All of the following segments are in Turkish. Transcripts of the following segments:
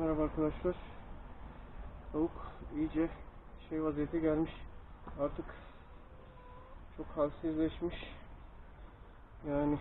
Merhaba arkadaşlar. Tavuk iyice şey vaziyete gelmiş. Artık çok halsizleşmiş. Yani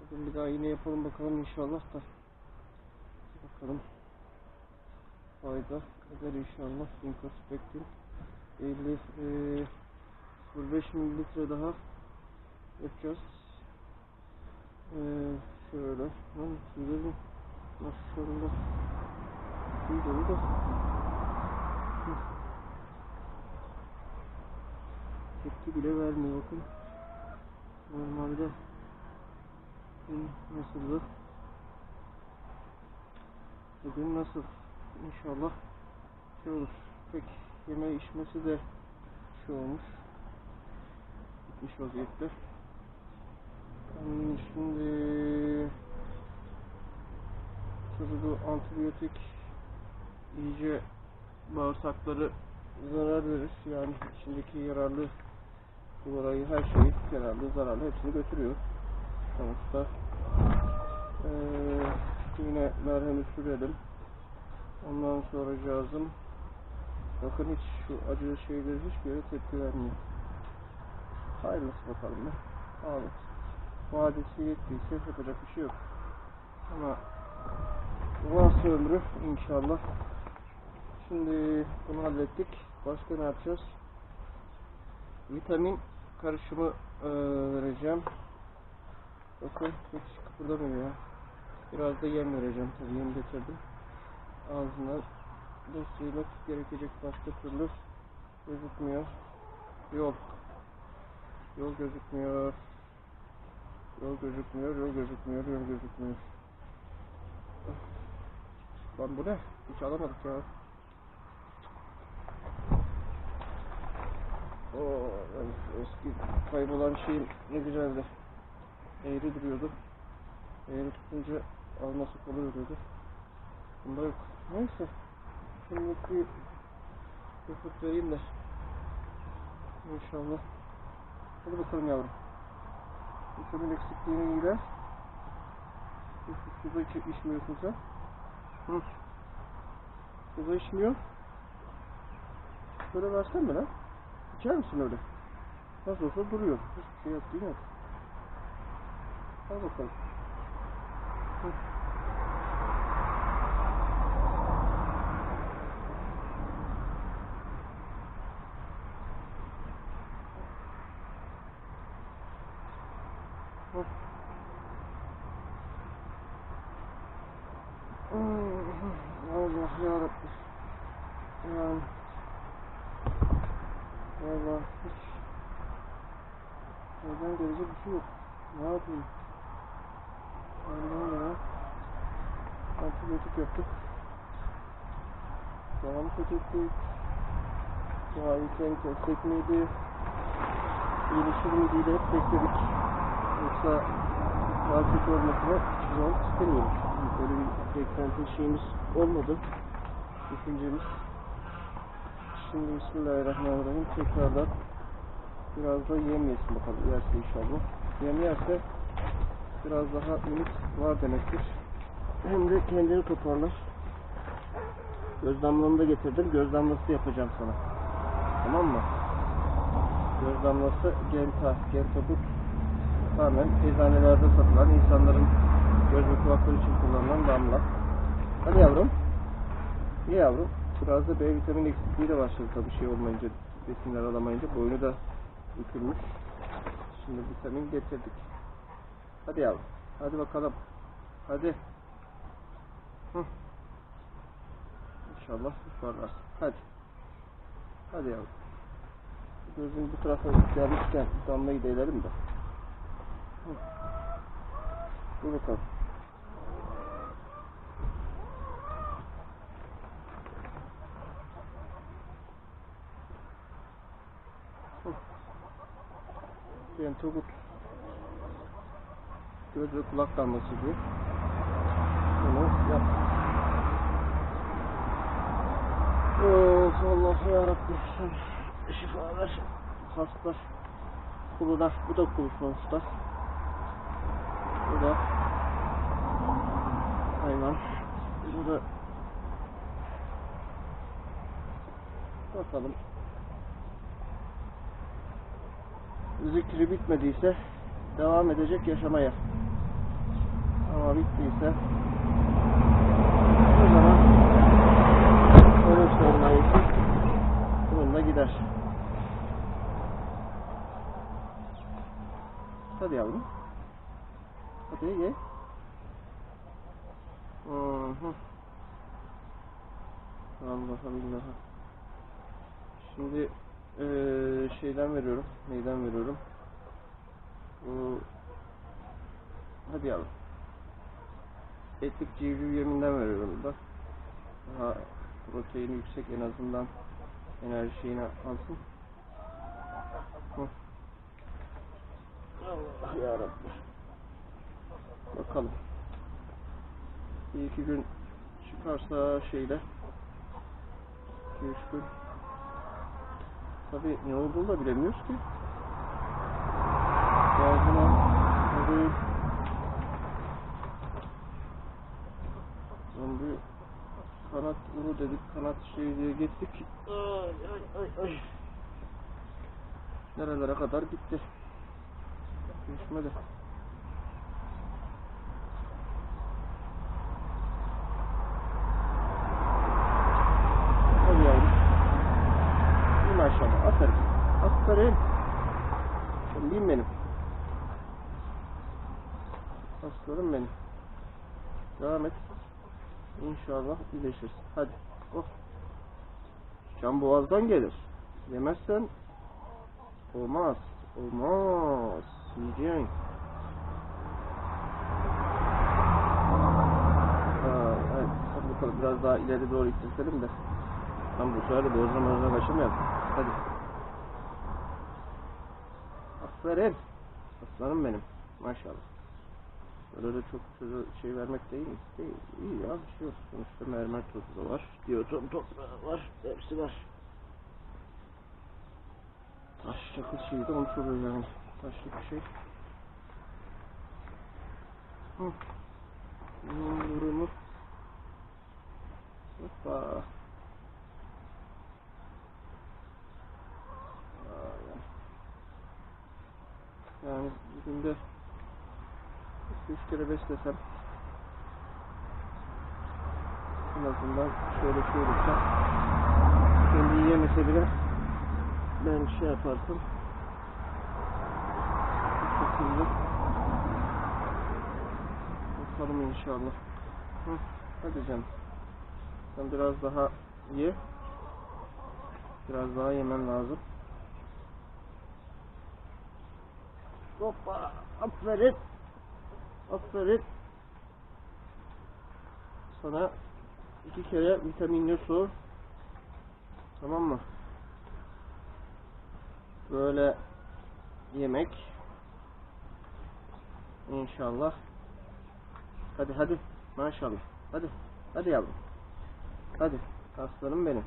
bugün bir daha yine yapalım bakalım inşallah da. Bakalım. Fayda eder inşallah. Incospectin 50 eee 0.5 mililitre daha yapacağız. Eee şöyle. Lan tüylerim maşallah. Tüy dolu da. Tepki bile vermiyor bakın. Normalde dün nasıldı? Bugün nasıl? İnşallah şey olur. Pek yeme içmesi de şey olmuş. Bitmiş vaziyette. Hmm, Şimdi tabii bu antibiyotik iyice bağırsakları zarar verir. Yani içindeki yararlı orayı her şeyi yararlı zararlı hepsini götürüyor. Sonuçta eee yine merhemi sürelim. Ondan sonra cihazım bakın hiç şu acı şeyleri hiçbir yere tepki vermiyor. Hayırlısı bakalım ya. Abi. Vadesi yettiyse yapacak bir şey yok. Ama varsa ömrü inşallah. Şimdi bunu hallettik. Başka ne yapacağız? Vitamin karışımı eee, vereceğim. Bakın hiç kıpırdamıyor ya. Biraz da yem vereceğim. Tabii yem getirdim. Ağzından beslemek gerekecek başka türlü gözükmüyor. Yol. Yol gözükmüyor. Yol gözükmüyor, yol gözükmüyor, yol gözükmüyor. Lan bu ne? Hiç alamadık ya. Oo, eski kaybolan şeyim ne güzeldi. Eğri duruyordu. Eğri tutunca alması kolay oluyordu. Bunda yok. Neyse. Şimdi bir yapıp vereyim de. İnşallah. Hadi bakalım yavrum. Vitamin eksikliğine gider. Hiç içmiyorsun sen. Hı. Su da içmiyor. Şöyle versen mi lan? İçer misin öyle? Nasıl olsa duruyor. Hiçbir şey yaptığın yok. Al bakalım. Hı. Allah yarabbim. Yani Valla hiç Neden gelecek bir şey yok. Ne yapayım? Allah'ım ya. Antibiyotik yaptık. Soğanı fethettik. Doğayı kendi kessek miydi? İyileşir miydi de hep bekledik. Yoksa daha kötü olmasına hiçbir zaman istemiyoruz. Böyle bir beklenti şeyimiz olmadı. Düşüncemiz. Şimdi Bismillahirrahmanirrahim tekrardan biraz da yem yesin bakalım yerse inşallah. Yem yerse biraz daha ümit var demektir. Hem de kendini toparlar. Göz damlamı da getirdim. Göz damlası yapacağım sana. Tamam mı? Göz damlası Genta. Genta bu tamamen eczanelerde satılan insanların göz ve kulakları için kullanılan damla. Hadi yavrum. İyi yavrum. Biraz da B vitamini eksikliği de başladı tabii şey olmayınca, besinler alamayınca boynu da bükülmüş. Şimdi vitamin getirdik. Hadi yavrum. Hadi bakalım. Hadi. Hı. İnşallah toparlarsın. Hadi. Hadi yavrum. Gözün bu tarafa gelmişken damlayı da edelim de. Hı. Dur bakalım. Ben Turgut göz ve kulak damlası diye bunu yap. Of Allah ya Rabbi sen şifa ver. Hasta kuluna bu da kul sonuçta. Bu da hayvan. Bu da bakalım. Zikri bitmediyse devam edecek yaşamaya. Ama bittiyse o zaman onun sermayesi bununla gider. Hadi yavrum. Hadi ye. Hı hı. Şimdi eee, şeyden veriyorum. Neyden veriyorum? Bu Hadi yavrum. Etlik civciv yeminden veriyorum da. Daha proteini yüksek en azından enerji şeyini alsın. Allah yarabbim. Bakalım. Bir iki gün çıkarsa iki üç gün tabi ne olduğunu da bilemiyoruz ki. Boğazına tabi zombi kanat uru dedik kanat şey diye gittik. Ay ay ay ay. Nerelere kadar gitti. Düşmedi. Hadi yavrum. İyi maşallah. Aferin. Aferin. Çömbeyim benim. Aslanım benim. Devam et. İnşallah iyileşirsin. Hadi. Oh. Can boğazdan gelir. Yemezsen olmaz. Olmaz. Yiyeceksin. Hadi biraz daha ileri doğru ittirselim de. Tam bu sefer de bozma bozma kaçamayalım. Hadi. Aferin. Aslanım benim. Maşallah. Böyle de çok şey vermek değil mi? Değil. İyi ya. Bir şey yok. Sonuçta mermer tozu da var. Diyoton toprağı var. Hepsi var. Taş çakıl şeyi de olmuş oluyor yani. Taşlık bir şey. Hı. Hmm, Durumu. Hoppa. Yani günde üç kere beslesem en azından şöyle şey kendi yiyemese bile ben şey yaparsam bu şekilde bakalım inşallah. Hı, hadi canım. Sen biraz daha ye. Biraz daha yemen lazım. Hoppa! Aferin! Aferin! Sana iki kere vitaminli su. Tamam mı? Böyle yemek. İnşallah. Hadi hadi. Maşallah. Hadi. Hadi yavrum. Hadi. Aslanım benim.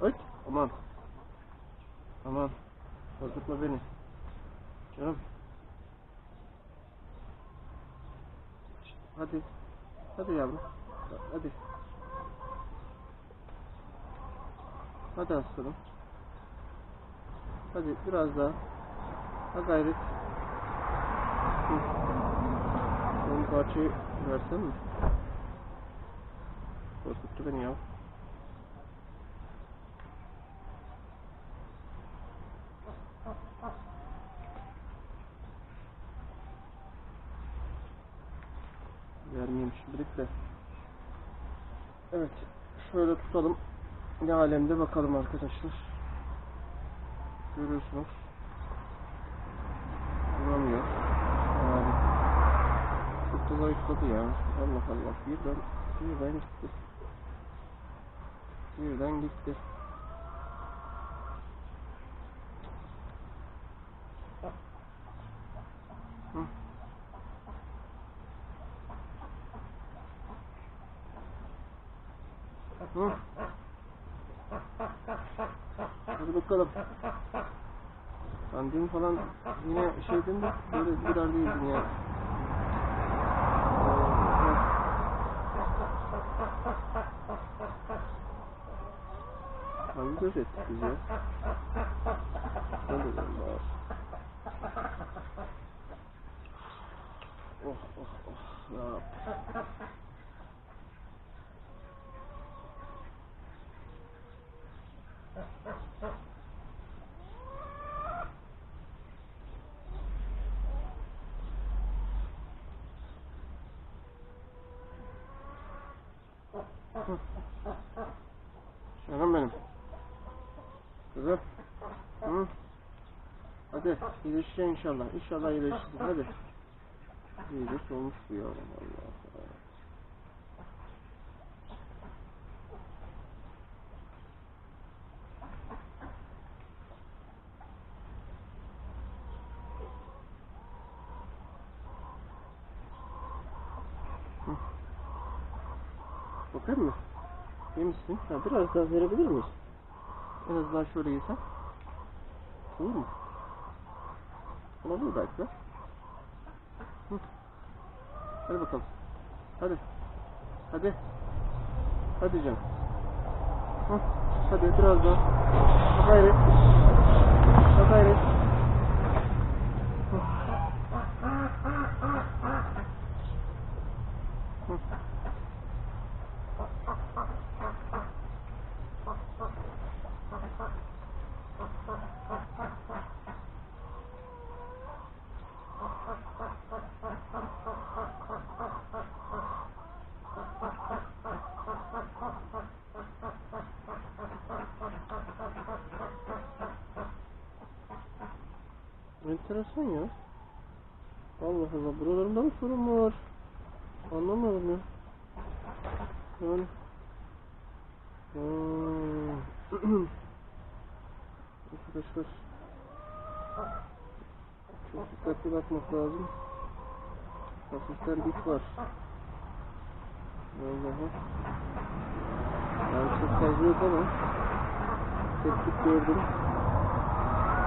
Oy. Aman. Aman. Korkutma beni. Canım. Hadi. Hadi yavrum. Hadi. Hadi aslanım. Hadi biraz daha. Ha gayret. Son parçayı versen mi? Korkuttu beni ya. Vermeyeyim şimdilik. Evet. Şöyle tutalım. Ne alemde bakalım arkadaşlar. Görüyorsunuz. Duramıyor. Yani çok da zayıfladı ya. Allah Allah. Birden, birden gitti. Birden gitti. Hı. Hı. Hadi bakalım. Ben dün falan yine şeydim de böyle kadar değildim ya. Ee, Hangi göz ettik biz ya? Ne dedim abi? Oh oh oh. Ya Rabbi. Canım benim. Kızım. Hı? Hadi iyileşeceksin inşallah. İnşallah iyileşirsin. Hadi. İyice solmuş bu yavrum Allah Bakayım mı? İyi misin? Ha, biraz daha verebilir miyiz? En azından şöyle yesen. Olur mu? Olabilir belki de. Hı. Hadi bakalım. Hadi. Hadi. Hadi canım. Hı. Hadi biraz daha. Ha gayret. Gayret. Enteresan ya. Allah Allah buralarında mı sorun var? Anlamadım ya. Yani. Hmm. Arkadaşlar. Çok dikkatli bakmak lazım. Hafiften dik var. Vallahi. Yani çok fazla yok ama tek dik gördüm.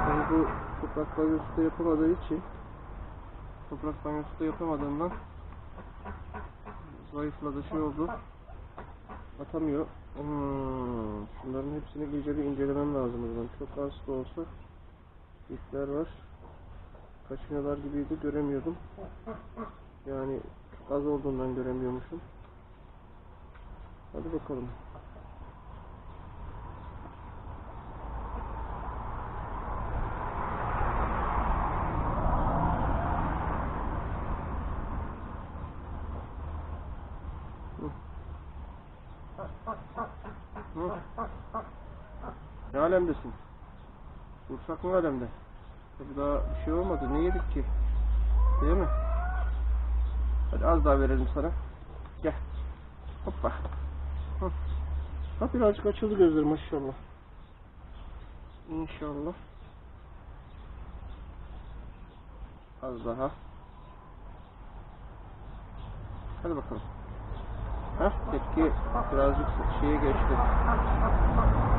Yani bu toprak banyosu da yapamadığı için toprak banyosu da yapamadığından zayıfladı şey oldu. Atamıyor. Hmm, şunların hepsini iyice bir incelemem lazım o. Çok az da olsa dikler var. Kaçmıyorlar gibiydi göremiyordum. Yani çok az olduğundan göremiyormuşum. Hadi bakalım. Hı. Ne alemdesin? Dursak mı alemde? Tabii daha bir şey olmadı. Ne yedik ki? Değil mi? Hadi az daha verelim sana. Gel. Hoppa. Hı. Ha birazcık açıldı gözlerim maşallah. İnşallah. Az daha. Hadi bakalım. Heh, tepki birazcık şeye geçti.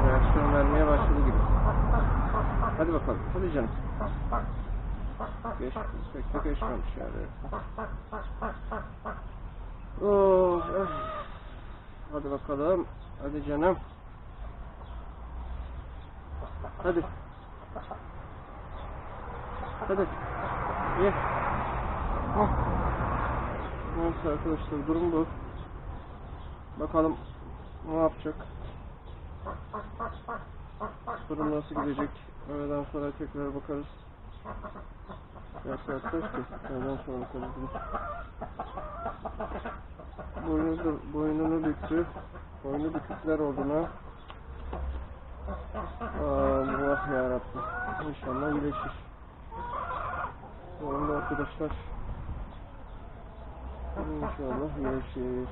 Reaksiyon vermeye başladı gibi. Hadi bakalım. Hadi canım. Geç, pek de geçmemiş yani. Oh, eh. Hadi bakalım. Hadi canım. Hadi. Hadi. Ye. Hah. Neyse arkadaşlar durum bu. Bakalım ne yapacak. Durum nasıl gidecek? Öğleden sonra tekrar bakarız. Ya saat kaç ki? Öğleden sonra bakarız. Boynunu, boynunu büktü. Boynu bükükler olduğuna. Allah yarabbim. İnşallah iyileşir. Sonunda arkadaşlar. İnşallah iyileşir.